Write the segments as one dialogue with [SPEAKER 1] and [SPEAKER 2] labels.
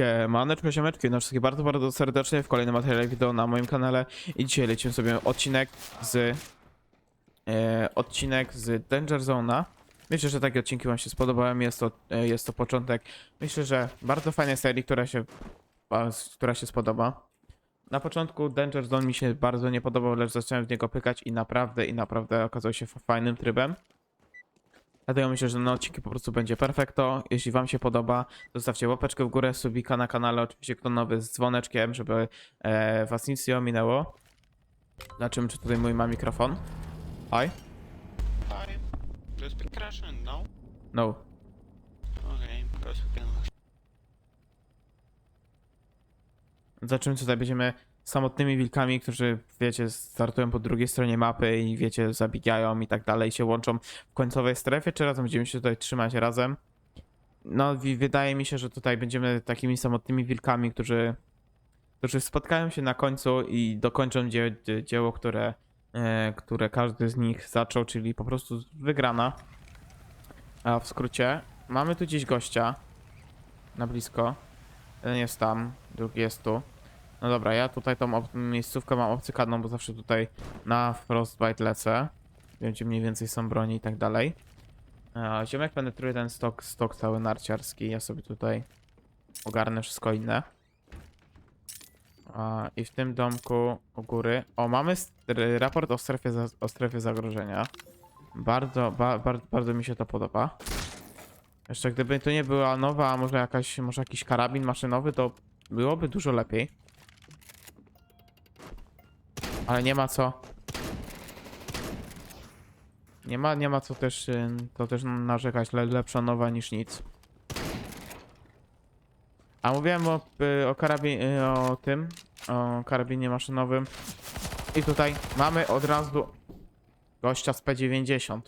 [SPEAKER 1] Siemaneczko, siemeczki, no wszystkich bardzo, bardzo serdecznie w kolejnym materiale wideo na moim kanale i dzisiaj lecimy sobie odcinek z e, odcinek z Danger Zone'a. Myślę, że takie odcinki wam się spodobają, jest to, e, jest to początek, myślę, że bardzo fajnej serii, która się, a, która się spodoba. Na początku Danger Zone mi się bardzo nie podobał, lecz zacząłem w niego pykać i naprawdę, i naprawdę okazał się fajnym trybem. Dlatego myślę, że na odcinki po prostu będzie perfekto. Jeśli wam się podoba, zostawcie łapeczkę w górę, subika na kanale, oczywiście kto nowy z dzwoneczkiem, żeby e, was nic nie ominęło. Na czym, czy tutaj mój ma mikrofon? Hi?
[SPEAKER 2] Hi. You speak Russian? No?
[SPEAKER 1] No.
[SPEAKER 2] Okay, because we can...
[SPEAKER 1] Za czym tutaj będziemy samotnymi wilkami, którzy, wiecie, startują po drugiej stronie mapy i, wiecie, zabiegają i tak dalej, się łączą w końcowej strefie, czy razem będziemy się tutaj trzymać razem? No, wydaje mi się, że tutaj będziemy takimi samotnymi wilkami, którzy, którzy spotkają się na końcu i dokończą dzie dzieło, które, e, które każdy z nich zaczął, czyli po prostu wygrana. A w skrócie, mamy tu gdzieś gościa na blisko. Jeden jest tam, drugi jest tu. No dobra, ja tutaj tą miejscówkę mam obcykaną, bo zawsze tutaj na Frostbite lecę. Wiem, gdzie mniej więcej są broni i tak dalej. A, Ziomek penetruje ten stok, stok cały narciarski. Ja sobie tutaj ogarnę wszystko inne. A, I w tym domku u góry. O, mamy raport o strefie, za- o strefie zagrożenia. Bardzo, ba, bar, bardzo mi się to podoba. Jeszcze gdyby to nie była nowa, a może jakaś, może jakiś karabin maszynowy, to byłoby dużo lepiej. Ale nie ma co. Nie ma, nie ma co też, y, to też narzekać, le, lepsza nowa niż nic. A mówiłem o, y, o karabin, y, o tym, o karabinie maszynowym. I tutaj mamy od razu gościa z P90.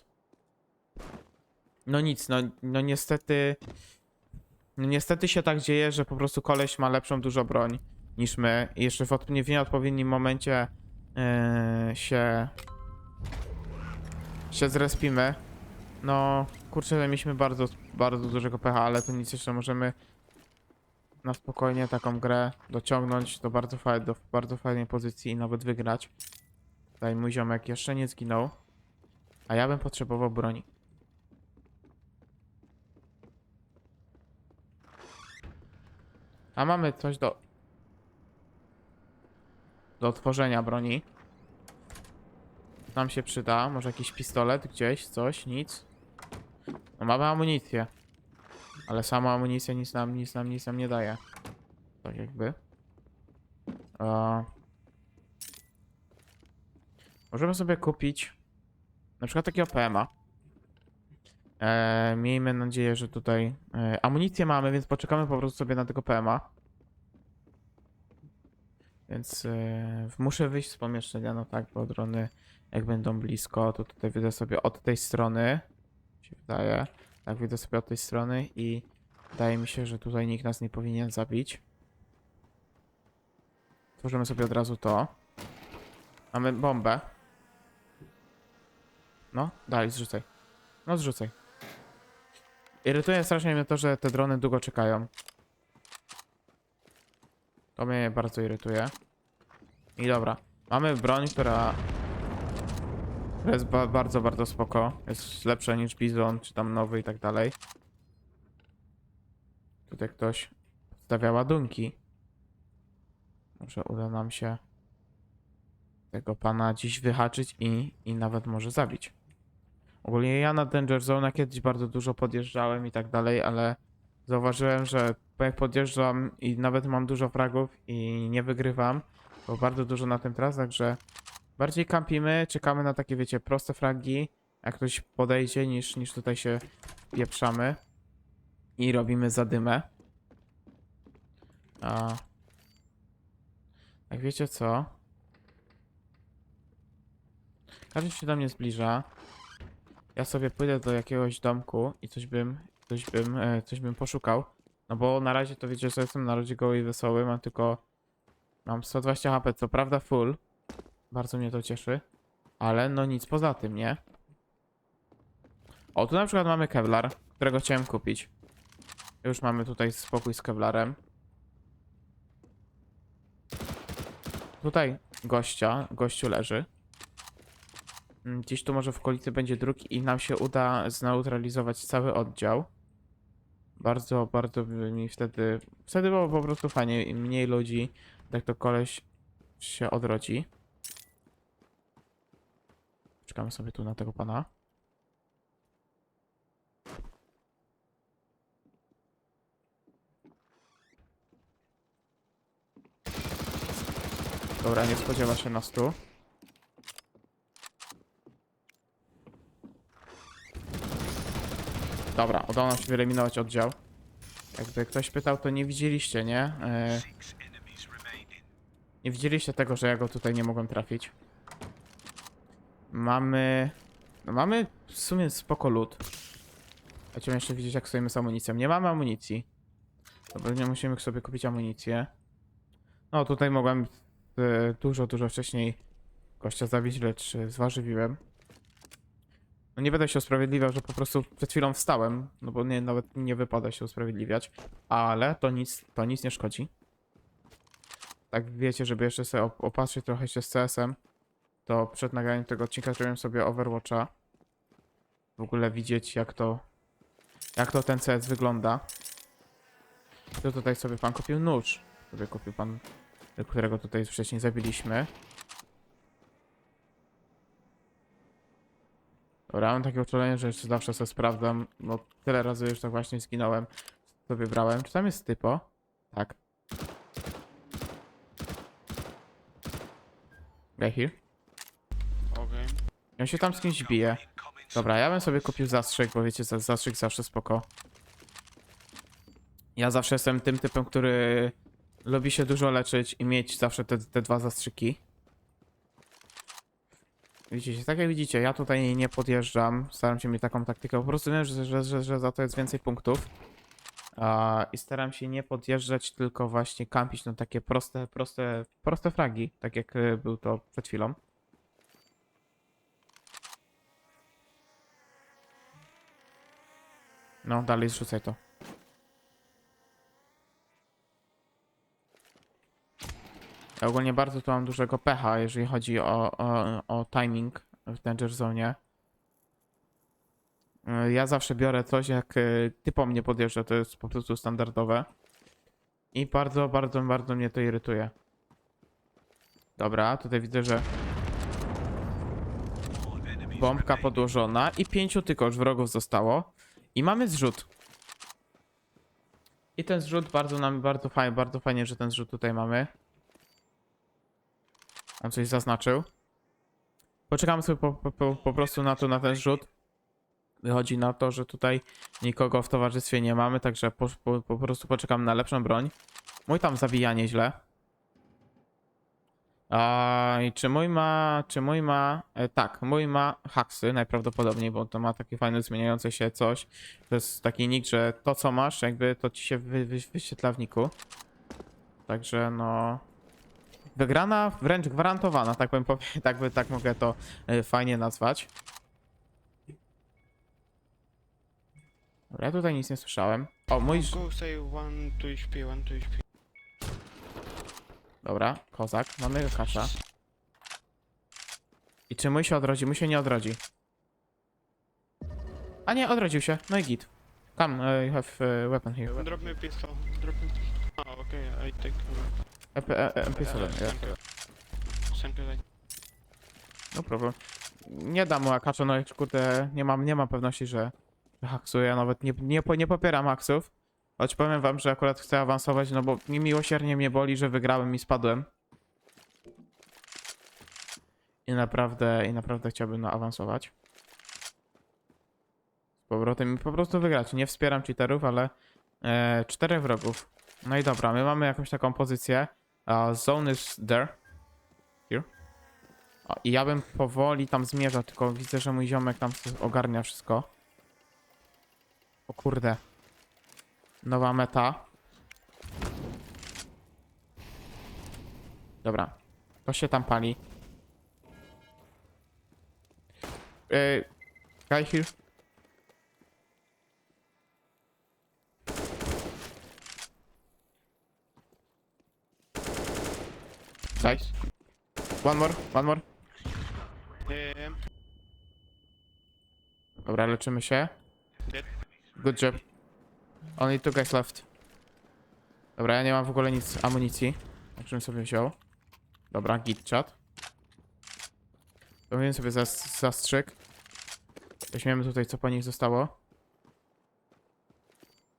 [SPEAKER 1] No nic, no, no niestety, no niestety się tak dzieje, że po prostu koleś ma lepszą dużo broń niż my. I jeszcze w, nie w nieodpowiednim momencie yy, się się zrespimy. No, kurczę, mieliśmy bardzo, bardzo dużego pecha, ale to nic jeszcze możemy na spokojnie taką grę dociągnąć do bardzo, faj, do bardzo fajnej pozycji i nawet wygrać. Tutaj mój ziomek jeszcze nie zginął, a ja bym potrzebował broni. A mamy coś do... Do otworzenia broni. Nam się przyda. Może jakiś pistolet gdzieś, coś, nic. No mamy amunicję. Ale sama amunicja nic nam, nic nam, nic nam nie daje. Tak jakby. Możemy sobie kupić na przykład takiego PMA. E, miejmy nadzieję, że tutaj e, amunicję mamy, więc poczekamy po prostu sobie na tego PMA. Więc e, muszę wyjść z pomieszczenia, no tak, bo drony jak będą blisko, to tutaj wyjdę sobie od tej strony. się wydaje. Tak, wyjdę sobie od tej strony i wydaje mi się, że tutaj nikt nas nie powinien zabić. Tworzymy sobie od razu to. Mamy bombę. No, dalej, zrzucaj. No, zrzucaj. Irytuje strasznie mnie to, że te drony długo czekają. To mnie bardzo irytuje. I dobra. Mamy broń, która jest ba bardzo, bardzo spoko. Jest lepsza niż Bizon, czy tam nowy i tak dalej. Tutaj ktoś stawia ładunki. Może uda nam się tego pana dziś wyhaczyć i, i nawet może zabić. Ogólnie ja na Danger Zone kiedyś bardzo dużo podjeżdżałem i tak dalej, ale zauważyłem, że jak podjeżdżam i nawet mam dużo fragów i nie wygrywam, bo bardzo dużo na tym tracę, także bardziej kampimy, czekamy na takie, wiecie, proste fragi, jak ktoś podejdzie, niż, niż tutaj się pieprzamy i robimy zadymę. A... Jak wiecie co? Każdy się do mnie zbliża. Ja sobie pójdę do jakiegoś domku i coś bym, coś bym, e, coś bym poszukał. No bo na razie to wiecie, że jestem na razie goły i wesoły, mam tylko... Mam 120 HP, co prawda full. Bardzo mnie to cieszy. Ale no nic poza tym, nie? O, tu na przykład mamy Kevlar, którego chciałem kupić. Już mamy tutaj spokój z Kevlarem. Tutaj gościa, gościu leży. Gdzieś tu może w okolicy będzie drugi i nam się uda zneutralizować cały oddział. Bardzo, bardzo mi wtedy... Wtedy było po prostu fajnie, mniej ludzi, tak to koleś się odrodzi. Czekamy sobie tu na tego pana. Dobra, nie spodziewa się nas tu. Dobra, udało nam się wyeliminować oddział. Jakby ktoś pytał, to nie widzieliście, nie? E, nie widzieliście tego, że ja go tutaj nie mogłem trafić. Mamy... No mamy w sumie spoko lód. Chcemy jeszcze widzieć, jak stoimy z amunicją. Nie mamy amunicji. Dobra, nie musimy sobie kupić amunicję. No, tutaj mogłem e, dużo, dużo wcześniej gościa zabić, lecz e, zważywiłem. No nie będę się usprawiedliwiał, że po prostu przed chwilą wstałem, no bo nie, nawet nie wypada się usprawiedliwiać, ale to nic, to nic nie szkodzi. Tak wiecie, żeby jeszcze sobie op- opatrzyć trochę się z CS-em, to przed nagraniem tego odcinka zrobiłem sobie Overwatcha. W ogóle widzieć jak to, jak to ten CS wygląda. To tutaj sobie pan kupił nóż, sobie kupił pan, którego tutaj wcześniej zabiliśmy. Dobra, mam takie uczulenie, że jeszcze zawsze sobie sprawdzam, bo tyle razy już tak właśnie zginąłem, co wybrałem. Czy tam jest typo? Tak. Guy here.
[SPEAKER 2] Okay.
[SPEAKER 1] On się tam z kimś bije. Dobra, ja bym sobie kupił zastrzyk, bo wiecie, za- zastrzyk zawsze spoko. Ja zawsze jestem tym typem, który lubi się dużo leczyć i mieć zawsze te, te dwa zastrzyki. Widzicie, tak jak widzicie, ja tutaj nie podjeżdżam, staram się mieć taką taktykę, po prostu wiem, że, że, że, że za to jest więcej punktów. I staram się nie podjeżdżać, tylko właśnie kampić na takie proste, proste, proste fragi, tak jak y, był to przed chwilą. No, dalej zrzucaj to. Ja ogólnie bardzo tu mam dużego pecha, jeżeli chodzi o, o, o timing w Danger Zone. Y, Ja zawsze biorę coś, jak y, typo mnie podjeżdża, to jest po prostu standardowe. I bardzo, bardzo, bardzo mnie to irytuje. Dobra, tutaj widzę, że bombka podłożona i pięciu tylko już wrogów zostało. I mamy zrzut. I ten zrzut bardzo nam, bardzo fajnie, bardzo fajnie, że ten zrzut tutaj mamy. On coś zaznaczył. Poczekamy sobie po, po, po, prostu na to, na ten zrzut. Wychodzi na to, że tutaj nikogo w towarzystwie nie mamy, także po, po, po prostu poczekam na lepszą broń. Mój tam zabija nieźle. A, I czy mój ma, czy mój ma, e, tak, mój ma haksy najprawdopodobniej, bo to ma takie fajne zmieniające się coś. To jest taki nick, że to co masz, jakby to ci się wy, wy, wyświetla w niku. Także no... Wygrana, wręcz gwarantowana, tak bym tak, by, tak mogę to e, fajnie nazwać. Dobra, ja tutaj nic nie słyszałem. O, mój... ż-
[SPEAKER 2] Go say one to HP, one to HP.
[SPEAKER 1] Dobra, kozak, mamy kasza. I czy mój się odrodzi? Mój się nie odrodzi. A nie, odrodził się. No i git. Come, uh, you have uh, weapon here.
[SPEAKER 2] Drop me pistol. Drop me pistol. Ah, okay, I take.
[SPEAKER 1] E, MP7,
[SPEAKER 2] Uh,
[SPEAKER 1] yeah.
[SPEAKER 2] thank you. Thank you. thank-
[SPEAKER 1] No problem. Nie dam mu akacza, no już kurde, nie mam, nie mam pewności, że, że haksuje. Ja nawet nie, nie, po- nie popieram haksów. Choć powiem wam, że akurat chcę awansować, no bo miłosiernie mnie boli, że wygrałem i spadłem. I naprawdę, i naprawdę chciałbym no, awansować. Z powrotem i po prostu wygrać. Nie wspieram cheaterów, ale e, czterech wrogów. No i dobra, my mamy jakąś taką pozycję. Uh, zone is there. Here. O, I ja bym powoli tam zmierzał, tylko widzę, że mój ziomek tam ogarnia wszystko. O kurde. Nowa meta. Dobra. To się tam pali. Yy, guy here. Nice. One more, one more. Dobra, leczymy się.
[SPEAKER 2] Dead.
[SPEAKER 1] Good job. Only two guys left. Dobra, ja nie mam w ogóle nic amunicji. O czym sobie wziął. Dobra, git chat. Zrobiłem sobie zas zastrzyk. Weźmiemy tutaj co po nich zostało.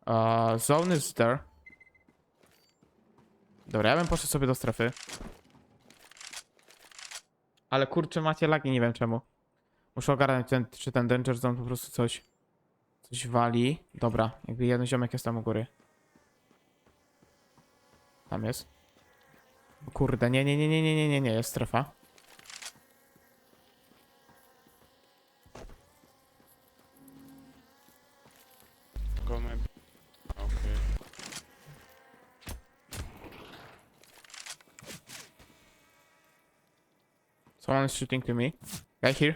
[SPEAKER 1] Uh, zone is there. Dobra, ja bym poszedł sobie do strefy. Ale kurczę, macie lagi, nie wiem czemu. Muszę ogarnąć, ten, czy ten Danger Zone po prostu coś... Coś wali. Dobra, jakby jeden ziomek jest tam u góry. Tam jest. Kurde, nie, nie, nie, nie, nie, nie, nie, nie, jest strefa.
[SPEAKER 2] Go. Okay.
[SPEAKER 1] Someone is shooting to me. Guy here.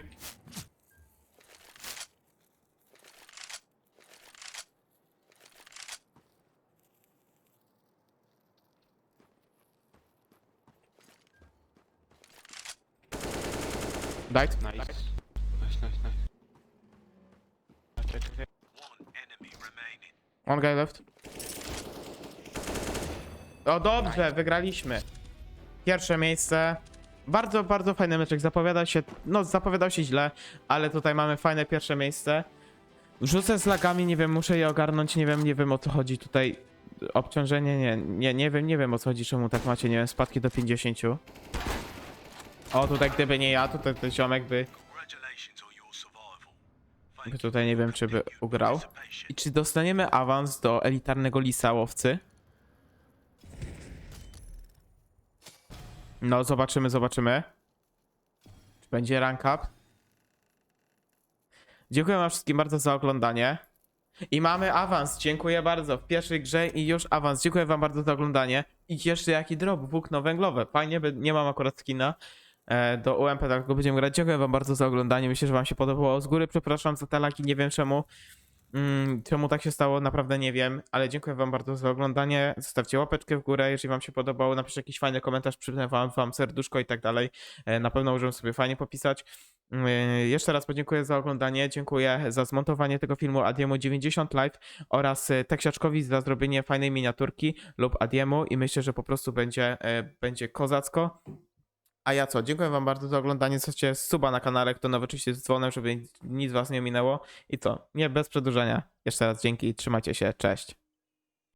[SPEAKER 1] Died.
[SPEAKER 2] Nice. Nice, nice.
[SPEAKER 1] One guy left. O dobrze, wygraliśmy. Pierwsze miejsce. Bardzo, bardzo fajny meczek. Zapowiada się, no zapowiadał się źle, ale tutaj mamy fajne pierwsze miejsce. Rzucę z lagami, nie wiem, muszę je ogarnąć, nie wiem, nie wiem o co chodzi tutaj. Obciążenie, nie, nie, nie wiem, nie wiem o co chodzi, czemu tak macie, nie wiem, spadki do 50. O, tutaj gdyby nie ja, tutaj ten ziomek by, by tutaj nie wiem, czy by ugrał. I czy dostaniemy awans do elitarnego lisa łowcy? No, zobaczymy, zobaczymy. Czy będzie rank up? Dziękuję wam wszystkim bardzo za oglądanie. I mamy awans, dziękuję bardzo. W pierwszej grze i już awans. Dziękuję wam bardzo za oglądanie. I jeszcze jaki drop, włókno węglowe. Fajnie, nie mam akurat skina e, do UMP, tak go będziemy grać. Dziękuję wam bardzo za oglądanie. Myślę, że wam się podobało. Z góry przepraszam za te laki, nie wiem czemu. Mm, czemu tak się stało, naprawdę nie wiem, ale dziękuję wam bardzo za oglądanie. Zostawcie łapeczkę w górę, jeżeli wam się podobało, napiszcie jakiś fajny komentarz, przypnę wam, wam serduszko i tak dalej. E, Na pewno możemy sobie fajnie popisać. Mm, Jeszcze raz podziękuję za oglądanie, dziękuję za zmontowanie tego filmu Adiemu 90 Live oraz e, Teksiaczkowi za zrobienie fajnej miniaturki lub Adiemu i myślę, że po prostu będzie, e, będzie kozacko. A ja co? Dziękuję wam bardzo za oglądanie. Zostawcie suba na kanale, kto nowy oczywiście z dzwonem, żeby nic was nie minęło. I co? Nie bez przedłużenia. Jeszcze raz dzięki, trzymajcie się, cześć.